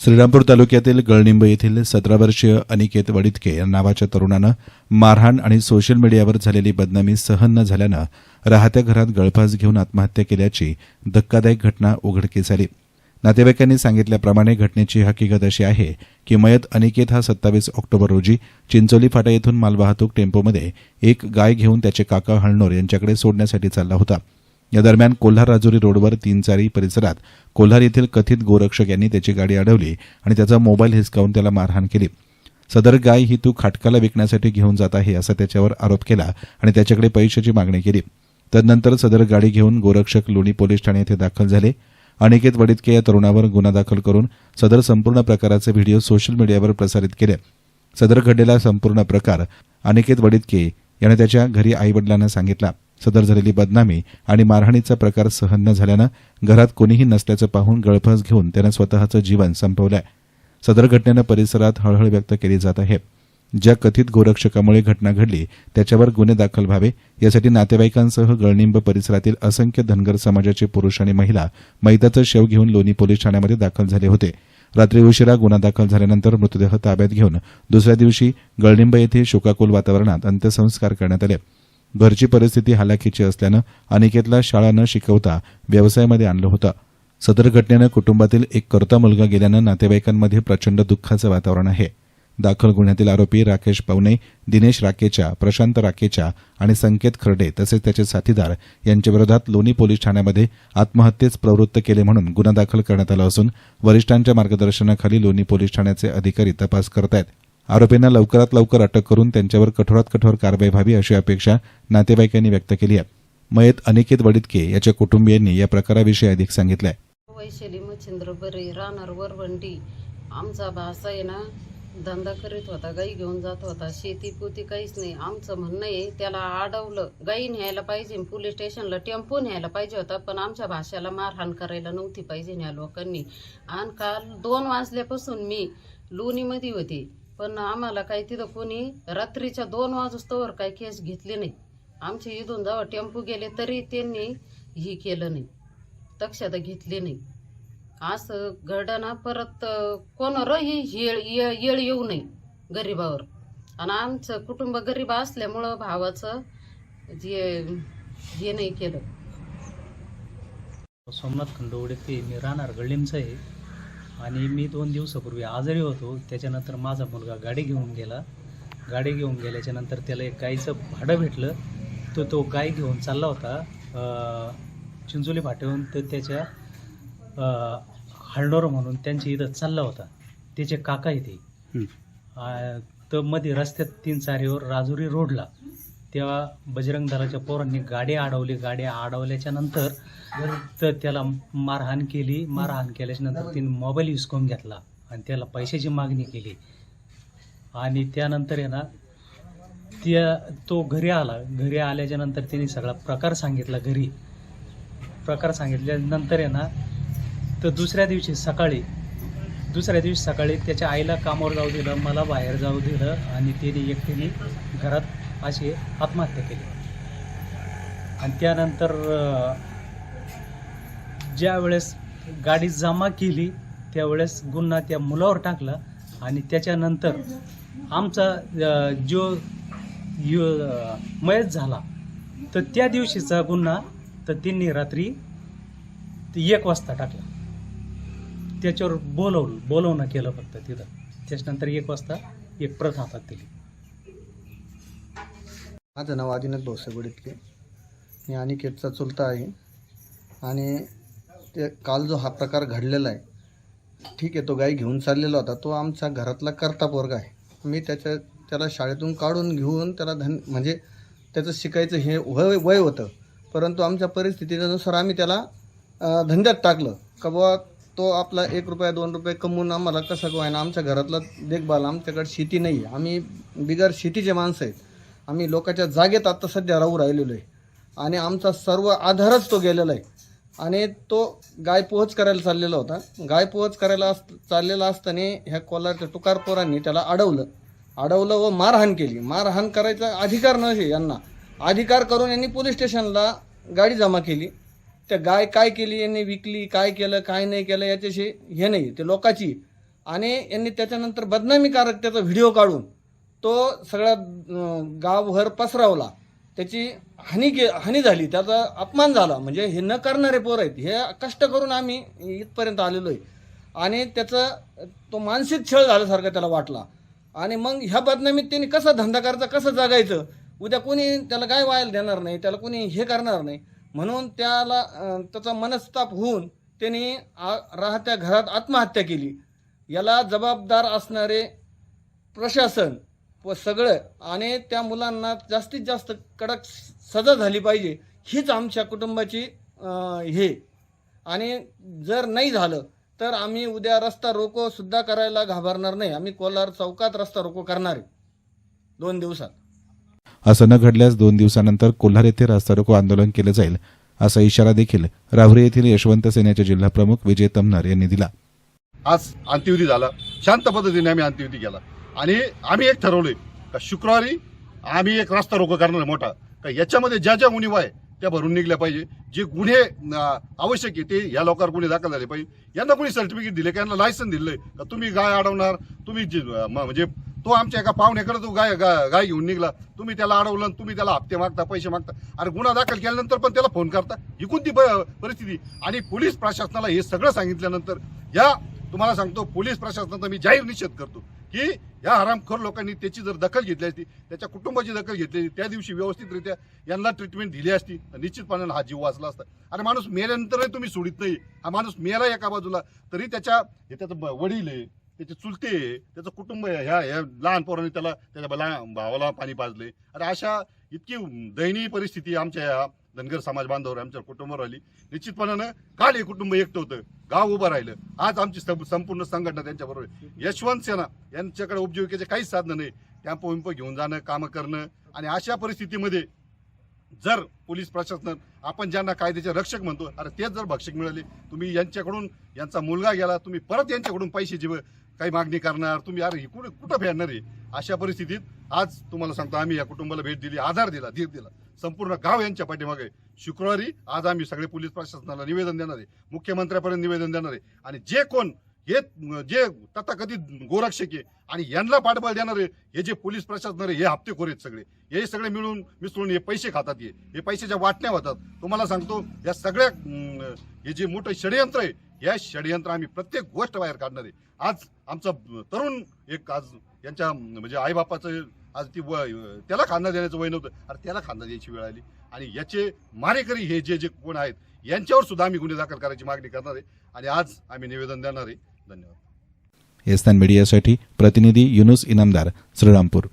श्रीरामपूर तालुक्यातील गळनिंब येथील सतरा वर्षीय अनिकेत वडितके या नावाच्या तरुणानं मारहाण आणि सोशल मीडियावर झालेली बदनामी सहन न झाल्यानं राहत्या घरात गळफास घेऊन आत्महत्या केल्याची धक्कादायक घटना उघडकीस आली. नातेवाईकांनी सांगितल्याप्रमाणे घटनेची हकीकत अशी आहे की मयत अनिकेत हा सत्तावीस ऑक्टोबर रोजी चिंचोली फाटा येथून मालवाहतूक टेम्पोमध्ये एक गाय घेऊन त्याचे काका हळणोर यांच्याकडे सोडण्यासाठी चालला होता. या दरम्यान कोल्हार राजुरी रोडवर तीनचारी परिसरात कोल्हार येथील कथित गोरक्षक यांनी त्याची गाडी अडवली आणि त्याचा मोबाईल हिसकावून त्याला मारहाण केली. सदर गाय ही तू खाटकाला विकण्यासाठी घेऊन जात आहे असा त्याच्यावर आरोप केला आणि त्याच्याकडे पैशाची मागणी केली. तदनंतर सदर गाडी घेऊन गोरक्षक लोणी पोलीस ठाणे येथे दाखल झाले. अनिकेत वडितके या तरुणावर गुन्हा दाखल करून सदर संपूर्ण प्रकाराचे व्हिडिओ सोशल मीडियावर प्रसारित केले. सदर घडलेला संपूर्ण प्रकार अनिकेत वडितके याने त्याच्या घरी आईवडिलांना सांगितला. सदर झालेली बदनामी आणि मारहाणीचा प्रकार सहन न झाल्यानं घरात कोणीही नसल्याचं पाहून गळफास घेऊन त्यानं स्वतःचं जीवन संपवलंय. सदर घटनेनं परिसरात हळहळ व्यक्त केली जात आहे. ज्या कथित गोरक्षकामुळे घटना घडली त्याच्यावर गुन्हे दाखल व्हावे यासाठी नातेवाईकांसह गळनिंब परिसरातील असंख्य धनगर समाजाचे पुरुष आणि महिला मैताचं शव घेऊन लोणी पोलीस ठाण्यामध्ये दाखल झाले होते. रात्री उशिरा गुन्हा दाखल झाल्यानंतर मृतदेह ताब्यात घेऊन दुसऱ्या दिवशी गळनिंब येथे शोकाकुल वातावरणात अंत्यसंस्कार करण्यात आले. घरची परिस्थिती हालाखीची असल्यानं अनिकेतला शाळा न शिकवता व्यवसायामध्ये आणलं होतं. सदर घटनेनं कुटुंबातील एक करता मुलगा गेल्यानं नातेवाईकांमध्ये प्रचंड दुःखाचं वातावरण आहे. दाखल गुन्ह्यातील आरोपी राकेश पवने दिनेश राकेच्या प्रशांत राकेच्या आणि संकेत खर्डे तसेच त्याचे साथीदार यांच्या विरोधात लोणी पोलीस ठाण्यामध्ये आत्महत्येच प्रवृत्त केले म्हणून गुन्हा दाखल करण्यात आला असून वरिष्ठांच्या मार्गदर्शनाखाली लोणी पोलीस ठाण्याचे अधिकारी तपास करत आहेत आरोपींना लवकरात लवकर अटक करून त्यांच्यावर कठोरात कठोर कारवाई व्हावी अशी अपेक्षा नातेवाईकांनी व्यक्त केली आहे. मयत अनिकेत वडितके याच्या कुटुंबियांनी या प्रकाराविषयी अधिक सांगितलंय. वैशाली मच्छिंद्र बरे राहणार वरवंडी आमचा भास आहे ना धंदा करीत होता गाई घेऊन जात होता शेती पोती काहीच नाही. आमचं म्हणणं आहे त्याला अडवलं गाई न्यायला पाहिजे पोलीस स्टेशनला टेम्पो न्यायला पाहिजे होता पण आमच्या भाषेला मारहाण करायला नव्हती पाहिजे ह्या लोकांनी. आणि काल दोन वाजल्यापासून मी लोणीमध्ये होते. पण आम्हाला काही तिथं कोणी रात्रीच्या दोन वाजोस्तवर काही केस घेतली नाही. आमचे इथून जेव्हा टेम्पो गेले तरी त्यांनी ही केलं नाही. दक्षता घेतली नाही. असं घडना परत कोणावरही येळ ये- येळ येऊ नये गरिबावर. आणि आमचं कुटुंब गरीब असल्यामुळं भावाचं जे हे नाही केलं. सोमनाथ खंडोवडे ते मी राहणार गळीमचं आहे. आणि मी दोन दिवसापूर्वी आजारी होतो. त्याच्यानंतर माझा मुलगा गाडी घेऊन गेला. गाडी घेऊन गेल्याच्यानंतर त्याला एक गाईचं भाडं भेटलं. तो तो गाय घेऊन चालला होता चिंचोली फाट्याहून तर त्याच्या हळणोर म्हणून त्यांच्या इथं चालला होता. त्याचे काका इथे. तर मध्ये रस्त्यात तीन चारीवर राजुरी रोडला. तेव्हा बजरंग दलाच्या पोरांनी गाडी अडवली. गाडी अडवल्याच्या नंतर तर त्याला मारहाण केली. मारहाण केल्याच्यानंतर तिने मोबाईल हिसकून घेतला आणि त्याला पैशाची मागणी केली. आणि त्यानंतर आहे ना त्या तो घरी आला. घरी आल्याच्यानंतर तिने सगळा प्रकार सांगितला घरी. प्रकार सांगितल्यानंतर आहे ना तर दुसऱ्या दिवशी सकाळी दुसऱ्या दिवशी सकाळी त्याच्या आईला कामावर जाऊ दिलं मला बाहेर जाऊ दिलं आणि त्याने एकटीने घरात अशी आत्महत्या केली. आणि त्यानंतर ज्या वेळेस गाडी जमा केली त्यावेळेस गुन्हा त्या मुलावर टाकला आणि त्याच्यानंतर आमचा जो यो मयत झाला तर त्या दिवशीचा गुन्हा तर त्यांनी रात्री एक वाजता टाकला. त्याच्यावर बोलवलं बोलवणं केलं फक्त तिथं. त्याच्यानंतर एक वाजता एक प्रत हातात दिली. माझं नाव आदिनाथ भाऊसाहेब वडितके मी अनिकेतचा चुलता आहे. आणि ते काल जो हा प्रकार घडलेला आहे ठीक आहे तो गाई घेऊन चाललेला होता. तो आमच्या घरातला करता पोरगा आहे. मी त्याच्या त्याला शाळेतून काढून घेऊन त्याला धन म्हणजे त्याचं शिकायचं हे वय वय होतं. परंतु आमच्या परिस्थितीनुसार आम्ही त्याला धंद्यात टाकलं. का बुवा तो आपला एक रुपया दोन रुपये कमवून आम्हाला कसं काय आमच्या घरातला देखभाल आमच्याकडे शेती नाही आहे आम्ही बिगर शेतीचे माणसं आहेत. आम्ही लोकांच्या जागेत आत्ता सध्या राहू राहिलेलो आहे. आणि आमचा सर्व आधारच तो गेलेला आहे. आणि तो गाय पोहोच करायला चाललेला होता. गाय पोहोच करायला अस चाललेला असताना ह्या कोलारच्या टुकार पोरांनी त्याला अडवलं. अडवलं व मारहाण केली. मारहाण करायचा अधिकार नसे यांना. अधिकार करून यांनी पोलीस स्टेशनला गाडी जमा केली. त्या गाय काय केली यांनी विकली काय केलं काय नाही केलं याच्याशी हे नाही ते लोकाची. आणि यांनी त्याच्यानंतर बदनामीकारक त्याचा व्हिडिओ काढून तो सगळ्या गावभर पसरवला. त्याची हानी के हानी झाली त्याचा अपमान झाला. म्हणजे हे न करणारे पोर आहेत हे कष्ट करून आम्ही इथपर्यंत आलेलो आहे आणि त्याचं तो मानसिक छळ झाल्यासारखा त्याला वाटला. आणि मग ह्या बदनामीत त्यांनी कसं धंदा करायचा कसं जगायचं? उद्या कोणी त्याला काय व्हायला देणार नाही त्याला कोणी हे करणार नाही. म्हणून त्याला त्याचा मनस्ताप होऊन त्यांनी आ- राहत्या घरात आत्महत्या केली. याला जबाबदार असणारे प्रशासन व सगळं आणि त्या मुलांना जास्तीत जास्त कडक सजा झाली पाहिजे हीच आमच्या कुटुंबाची हे. आणि जर नाही झालं तर आम्ही उद्या रस्ता रोको सुद्धा करायला घाबरणार नाही. आम्ही कोलार चौकात रस्ता रोको करणार आहे. दोन दिवसात. असं न घडल्यास दोन दिवसानंतर कोल्हार येथे रास्ता रोको आंदोलन केलं जाईल असा इशारा देखील राहुरी येथील यशवंत सेनेचे जिल्हाप्रमुख विजय तमनर यांनी दिला. आज अंत्यविधी झाला. शांत पद्धतीने आम्ही अंत्यविधी केला. आणि आम्ही एक ठरवले का शुक्रवारी आम्ही एक रास्ता रोको करणार मोठा. का याच्यामध्ये ज्या ज्या उणीवा आहे त्या भरून निघल्या पाहिजे. जे गुन्हे आवश्यक आहे ते या लोकांवर गुन्हे दाखल झाले पाहिजे. यांना कोणी सर्टिफिकेट दिले का? यांना लायसन दिलंय. का तुम्ही गाय अडवणार? तुम्ही जे- म- म्हणजे तो आमच्या एका पाहुण्याकडे तो गाय गाय घेऊन निघला. तुम्ही त्याला अडवलं आणि तुम्ही त्याला हप्ते मागता पैसे मागता. अरे गुन्हा दाखल केल्यानंतर पण त्याला फोन करता? ही कोणती प- परिस्थिती? आणि पोलीस प्रशासनाला हे सगळं सांगितल्यानंतर या तुम्हाला सांगतो पोलीस प्रशासनाचा मी जाहीर निषेध करतो. की या हरामखोर लोकांनी त्याची जर दखल घेतली असती त्याच्या कुटुंबाची दखल घेतली असती त्या दिवशी व्यवस्थितरित्या यांना ट्रीटमेंट दिली असती तर निश्चितपणे हा जीव वाचला असता. आणि माणूस मेल्यानंतरही तुम्ही सोडित नाही. हा माणूस मेला एका बाजूला तरी त्याच्या हे त्याचं वडील आहे त्याचे चुलते आहे त्याचं कुटुंब आहे ह्या ह्या लहान पोरांनी त्याला त्याच्या लहान भावाला पाणी पाजले अरे अशा इतकी दयनीय परिस्थिती आमच्या या धनगर समाज बांधवावर आमच्या कुटुंबावर आली निश्चितपणानं काल हे कुटुंब एकटं होतं. गाव उभं राहिलं. आज आमची संपूर्ण संघटना त्यांच्याबरोबर यशवंत सेना यांच्याकडे उपजीविकेचे काहीच साधनं नाही. टॅम्पो विम्पो घेऊन जाणं कामं करणं आणि अशा परिस्थितीमध्ये जर पोलीस प्रशासन आपण ज्यांना कायद्याचे रक्षक म्हणतो अरे तेच जर भक्षक मिळाले तुम्ही यांच्याकडून यांचा मुलगा गेला तुम्ही परत यांच्याकडून पैसे जीव काही मागणी करणार तुम्ही अरे हे कुठं कुठं फेडणार आहे? अशा परिस्थितीत आज तुम्हाला सांगतो आम्ही या कुटुंबाला भेट दिली आधार दिला धीर दिला. संपूर्ण गाव यांच्या पाठीमागे शुक्रवारी आज आम्ही सगळे पोलीस प्रशासनाला निवेदन देणार आहे. मुख्यमंत्र्यापर्यंत निवेदन देणार आहे. आणि जे कोण हे जे तथाकथित गोरक्षक आहे आणि यांना पाठबळ देणारे हे जे पोलीस प्रशासन आहे हे हप्तेखोर आहेत सगळे. हे सगळे मिळून मिसळून हे पैसे खातात हे. हे पैशाच्या वाटण्या होतात. तुम्हाला सांगतो या सगळ्या हे जे मोठं षडयंत्र आहे या षडयंत्र आम्ही प्रत्येक गोष्ट बाहेर काढणार आहे. आज आमचा तरुण एक आज यांच्या म्हणजे आईबापाचं आज ती व त्याला खांदा देण्याचं वय नव्हतं. अरे त्याला खांदा द्यायची वेळ आली. आणि याचे मारेकरी हे जे जे कोण आहेत यांच्यावर सुद्धा आम्ही गुन्हे दाखल करायची मागणी करणार आहे. आणि आज आम्ही निवेदन देणार आहे. धन्यवाद. एस्तान मीडियासाठी प्रतिनिधी युनुस इनामदार श्रीरामपूर.